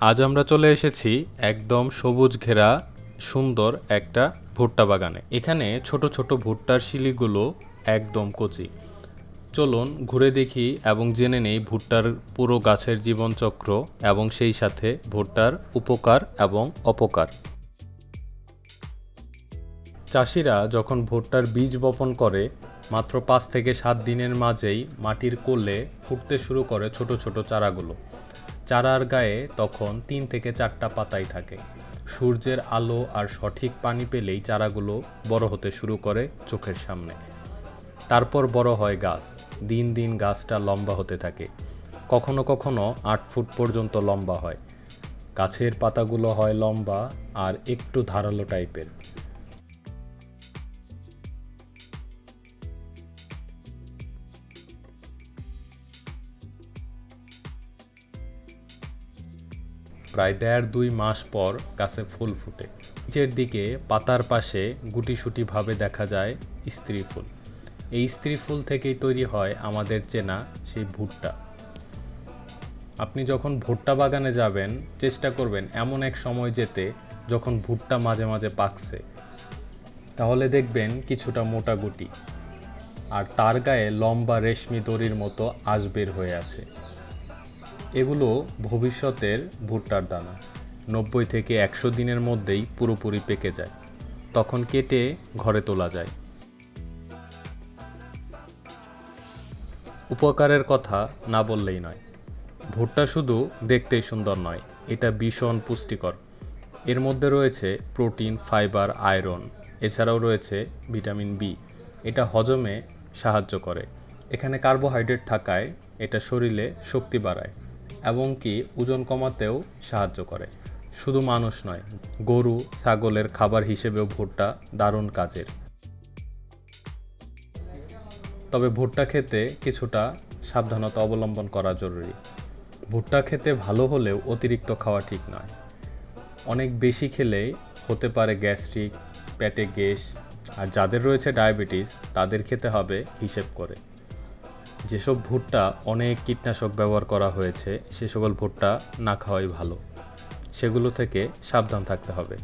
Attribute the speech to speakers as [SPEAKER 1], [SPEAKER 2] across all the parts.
[SPEAKER 1] আজ আমরা চলে এসেছি একদম সবুজ ঘেরা, সুন্দর একটা ভুট্টা বাগানে। এখানে ছোট ছোট ভুট্টার শিলিগুলো একদম কচি। চলুন ঘুরে দেখি এবং জেনে নেই ভুট্টার পুরো গাছের জীবনচক্র এবং সেই সাথে ভুট্টার উপকার এবং অপকার। চাষিরা যখন ভুট্টার বীজ বপন করে, মাত্র পাঁচ থেকে সাত দিনের মাঝেই মাটির কোলে ফুটতে শুরু করে ছোট ছোট চারাগুলো। চারার গায়ে তখন তিন থেকে চারটা পাতাই থাকে। সূর্যের আলো আর সঠিক পানি পেলেই চারাগুলো বড় হতে শুরু করে চোখের সামনে। তারপর বড় হয় গাছ। দিন দিন গাছটা লম্বা হতে থাকে। কখনো কখনো আট ফুট পর্যন্ত লম্বা হয়। গাছের পাতাগুলো হয় লম্বা আর একটু ধারালো টাইপের। প্রায় দেড় দুই মাস পর গাছে ফুল ফুটে, নিচের দিকে পাতার পাশে গুটিসুটিভাবে দেখা যায় স্ত্রী ফুল। এই স্ত্রী ফুল থেকেই তৈরি হয় আমাদের চেনা সেই ভুট্টা। আপনি যখন ভুট্টা বাগানে যাবেন, চেষ্টা করবেন এমন এক সময় যেতে যখন ভুট্টা মাঝে মাঝে পাকছে। তাহলে দেখবেন কিছুটা মোটা গুটি, আর তার গায়ে লম্বা রেশমি দড়ির মতো আঁশ বের হয়ে আছে। এগুলো ভবিষ্যতের ভুট্টার দানা। নব্বই থেকে একশো দিনের মধ্যেই পুরোপুরি পেকে যায়। তখন কেটে ঘরে তোলা যায়। উপকারের কথা না বললেই নয়। ভুট্টা শুধু দেখতেই সুন্দর নয়, এটা ভীষণ পুষ্টিকর। এর মধ্যে রয়েছে প্রোটিন, ফাইবার, আয়রন, এছাড়াও রয়েছে ভিটামিন বি। এটা হজমে সাহায্য করে। এখানে কার্বোহাইড্রেট থাকায় এটা শরীরে শক্তি বাড়ায়। এবং কি ওজন কমাতেও সাহায্য করে। শুধু মানুষ নয়, গরু, ছাগলের খাবার হিসেবেও ভুট্টা দারুণ কাজের। তবে ভুট্টা খেতে কিছুটা সাবধানতা অবলম্বন করা জরুরি। ভুট্টা খেতে ভালো হলেও অতিরিক্ত খাওয়া ঠিক নয়। অনেক বেশি খেলে হতে পারে গ্যাস্ট্রিক, পেটে গ্যাস, আর যাদের রয়েছে ডায়াবেটিস তাদের খেতে হবে হিসেব করে। যেসব ভুট্টা অনেক কীটনাশক ব্যবহার করা হয়েছে, সে সকল ভুট্টা না খাওয়াই ভালো। সেগুলো থেকে সাবধান থাকতে হবে।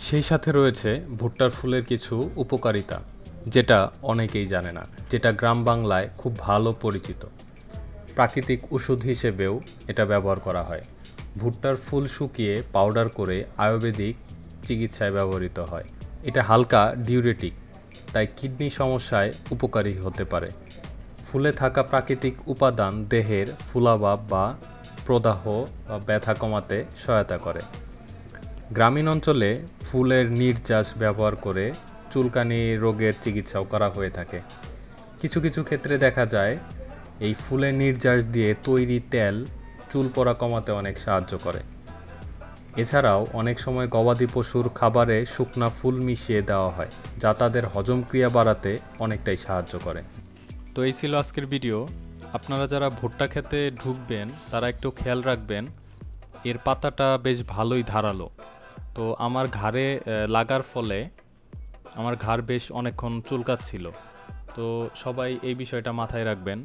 [SPEAKER 1] সেই সাথে রয়েছে ভুট্টার ফুলের কিছু উপকারিতা, যেটা অনেকেই জানে না, যেটা গ্রাম বাংলায় খুব ভালো পরিচিত। প্রাকৃতিক ওষুধ হিসেবেও এটা ব্যবহার করা হয়। ভুট্টার ফুল শুকিয়ে পাউডার করে আয়ুর্বেদিক চিকিৎসায় ব্যবহৃত হয়। এটা হালকা ডিউরেটিক, তাই কিডনি সমস্যায় উপকারী হতে পারে। ফুলে থাকা প্রাকৃতিক উপাদান দেহের ফুলাভাব বা প্রদাহ বা ব্যথা কমাতে সহায়তা করে। গ্রামীণ অঞ্চলে ফুলের নির্যাস ব্যবহার করে চুলকানি রোগের চিকিৎসাও করা হয়ে থাকে। কিছু কিছু ক্ষেত্রে দেখা যায়, এই ফুলের নির্যাস দিয়ে তৈরি তেল চুল পড়া কমাতে অনেক সাহায্য করে। এছাড়াও অনেক সময় গবাদি পশুর খাবারে শুকনা ফুল মিশিয়ে দেওয়া হয়, যা তাদের হজম ক্রিয়া বাড়াতে অনেকটাই সাহায্য করে। তো এই ছিল আজকের ভিডিও। আপনারা যারা ভুট্টা খেতে ঢুকবেন, তারা একটু খেয়াল রাখবেন, এর পাতাটা বেশ ভালোই ধারালো। তো আমার ঘাড়ে লাগার ফলে আমার ঘাড় বেশ অনেকক্ষণ চুলকাচ্ছিল। তো সবাই এই বিষয়টা মাথায় রাখবেন।